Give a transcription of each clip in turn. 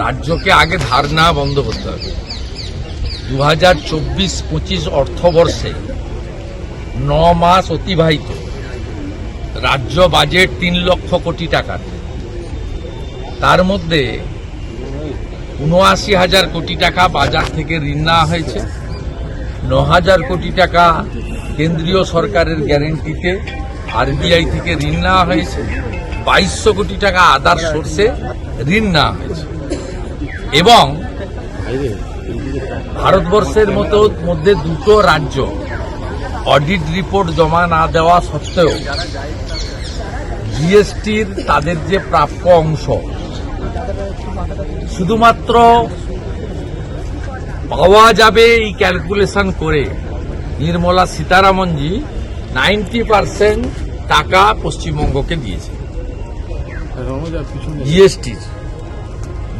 রাজ্যকে আগে ধার না বন্ধ করতে হবে। দু হাজার চব্বিশ পঁচিশ অর্থবর্ষে ন মাস অতিবাহিত। রাজ্য বাজেট তিন লক্ষ কোটি টাকার তার মধ্যে উনআশি হাজার কোটি টাকা বাজার থেকে ঋণ নেওয়া হয়েছে। ন হাজার কোটি টাকা কেন্দ্রীয় সরকারের গ্যারেন্টিতে আরবিআই থেকে ঋণ নেওয়া হয়েছে। বাইশশো কোটি টাকা আদার সোর্সে ঋণ নেওয়া হয়েছে। এবং ভারতবর্ষের মতো মধ্যে দুটো রাজ্য অডিট রিপোর্ট জমা না দেওয়া সত্ত্বেও জিএসটির তাদের যে প্রাপ্য অংশ শুধুমাত্র পাওয়া যাবে এই ক্যালকুলেশন করে। নির্মলা সীতারামনজি নাইনটি পার্সেন্ট টাকা পশ্চিমবঙ্গকে দিয়েছে। জিএসটির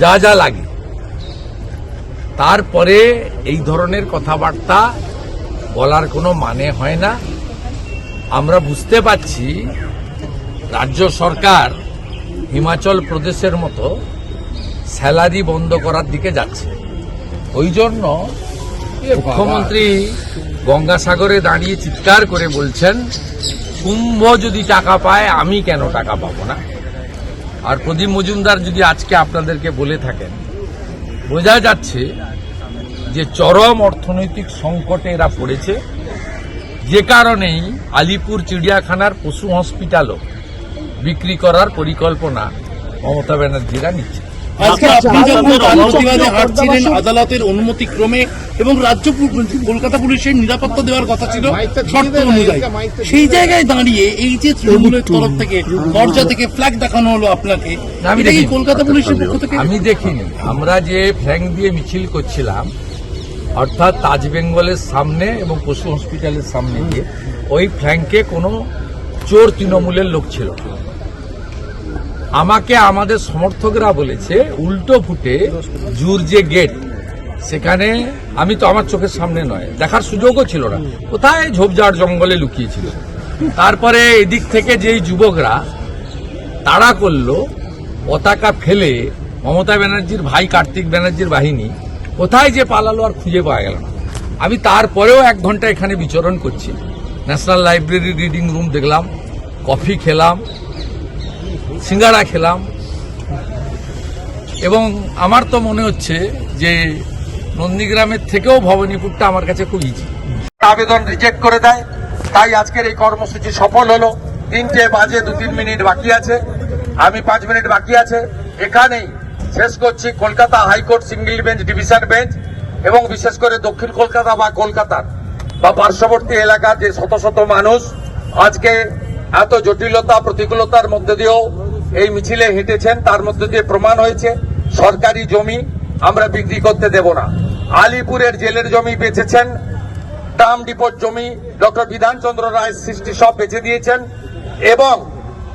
যা যা লাগে। তারপরে এই ধরনের কথাবার্তা বলার কোনো মানে হয় না। আমরা বুঝতে পারছি রাজ্য সরকার হিমাচল প্রদেশের মতো স্যালারি বন্ধ করার দিকে যাচ্ছে। ওই জন্য মুখ্যমন্ত্রী গঙ্গাসাগরে দাঁড়িয়ে চিৎকার করে বলছেন কুম্ভ যদি টাকা পায় আমি কেন টাকা পাবো না? আর প্রদীপ মজুমদার যদি আজকে আপনাদেরকে বলে থাকেন বোঝা যাচ্ছে যে চরম অর্থনৈতিক সংকটে এরা পড়েছে যে কারণেই আলিপুর চিড়িয়াখানার পশু হসপিটালও বিক্রি করার পরিকল্পনা মমতা ব্যানার্জিরা নিচ্ছে। আদালতের অনুমতি ক্রমে এবং রাজ্য কলকাতা পুলিশের নিরাপত্তা দেওয়ার কথা ছিল শর্ত অনুযায়ী। সেই জায়গায় দাঁড়িয়ে এই যে তৃণমূলের তরফ থেকে দরজা থেকে ফ্ল্যাগ দেখানো হলো আপনাকে আমি দেখিনি। কলকাতা পুলিশের পক্ষ থেকে? আমি দেখিনি। আমরা যে ফ্ল্যাং দিয়ে মিছিল করছিলাম অর্থাৎ তাজ বেঙ্গলের সামনে এবং পশু হসপিটালের সামনে গিয়ে ওই ফ্ল্যাঙ্কে কোনো চোর তৃণমূলের লোক ছিল। আমাকে আমাদের সমর্থকরা বলেছে, উল্টো ফুটে জুর যে গেট সেখানে আমি তো আমার চোখের সামনে নয়, দেখার সুযোগও ছিল না কোথায় ঝোপঝাড় জঙ্গলে লুকিয়েছিল তারপরে এদিক থেকে যেই যুবকরা তাড়া করল, পতাকা ফেলে মমতা ব্যানার্জির ভাই কার্তিক ব্যানার্জির বাহিনী কোথায় যে পালালো আর খুঁজে পাওয়া গেল না। আমি তারপরেও এক ঘণ্টা এখানে বিচরণ করছি। ন্যাশনাল লাইব্রেরি রিডিং রুম দেখলাম কফি খেলাম, সিঙ্গারা খেলাম। এবং আমার তো মনে হচ্ছে যে নন্দীগ্রামের থেকেও ভবানীপুরটা আমার কাছে খুব ইজি আবেদন রিজেক্ট করে দেয়। তাই আজকের এই কর্মসূচি সফল হলো। তিনটে বাজে দু তিন মিনিট বাকি আছে। আমি পাঁচ মিনিট বাকি আছে। এখানেই শেষ করছি Kolkata high court single bench, division bench এবং বিশেষ করে দক্ষিণ কলকাতা বা কলকাতার বা পার্শ্ববর্তী এলাকার যে শত শত মানুষ আজকে এত জটিলতা, প্রতিকূলতার মধ্যে দিয়েও এই মিছিলে হেঁটেছেন। তার মধ্যে দিয়ে প্রমাণ হয়েছে, সরকারি জমি আমরা বিক্রি করতে দেব না। আলিপুরের জেলের জমি বেচেছেন, টার্ম ডিপোর জমি ডক্টর বিধানচন্দ্র রায় সৃষ্টি সব বেঁচে দিয়েছেন এবং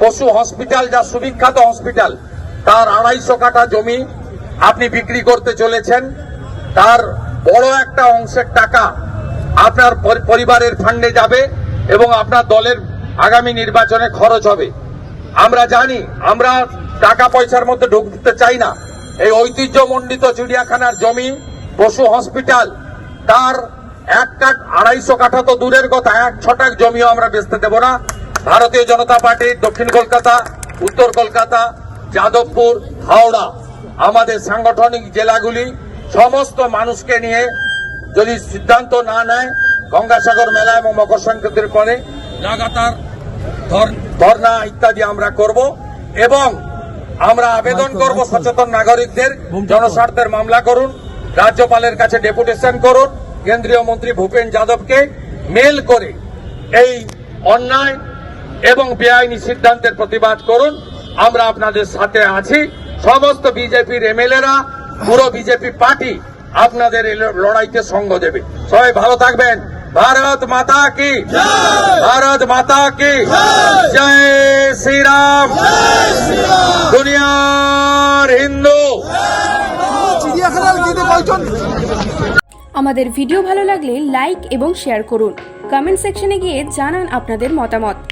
পশু হসপিটাল, যা সুবিখ্যাত হসপিটাল তার আড়াইশো কাঠা জমি আপনি বিক্রি করতে চলেছেন। তার বড় একটা অংশের টাকা আপনার পরিবারের ফান্ডে যাবে এবং আপনার দলের আগামী নির্বাচনে খরচ হবে। আমরা জানি, আমরা টাকা পয়সার মধ্যে ঢুকতে চাই না। এই ঐতিহ্যমণ্ডিত চিড়িয়াখানার জমি, পশু হসপিটাল তার এক কাঠ আড়াইশো কাঠা তো দূরের কথা, এক ছটাক জমিও আমরা বেচতে দেব না। ভারতীয় জনতা পার্টি দক্ষিণ কলকাতা, উত্তর কলকাতা যাদবপুর হাওড়া আমাদের সাংগঠনিক জেলাগুলি সমস্ত মানুষকে নিয়ে যদি সিদ্ধান্ত না নেয় গঙ্গাসাগর মেলা এবং মকর সংক্রান্তির পরে লাগাতার ধর- ধর্ণা ইত্যাদি আমরা করব এবং আমরা আবেদন করব সচেতন নাগরিকদের জনস্বার্থের মামলা করুন রাজ্যপালের কাছে ডেপুটেশন করুন কেন্দ্রীয় মন্ত্রী ভূপেন যাদবকে মেল করে এই অন্যায় এবং বেআইনি সিদ্ধান্তের প্রতিবাদ করুন। আমরা আপনাদের সাথে আছি। সমস্ত বিজেপির এমএলএরা পুরো বিজেপি পার্টি আপনাদের এই লড়াইতে সঙ্গ দেবে। সবাই ভালো থাকবেন। ভারত মাতা কি? ভারত মাতা কি? জয়! শ্রীরাম! দুনিয়ার হিন্দু! আমাদের ভিডিও ভালো লাগলে লাইক এবং শেয়ার করুন। কমেন্ট সেকশনে গিয়ে জানান আপনাদের মতামত।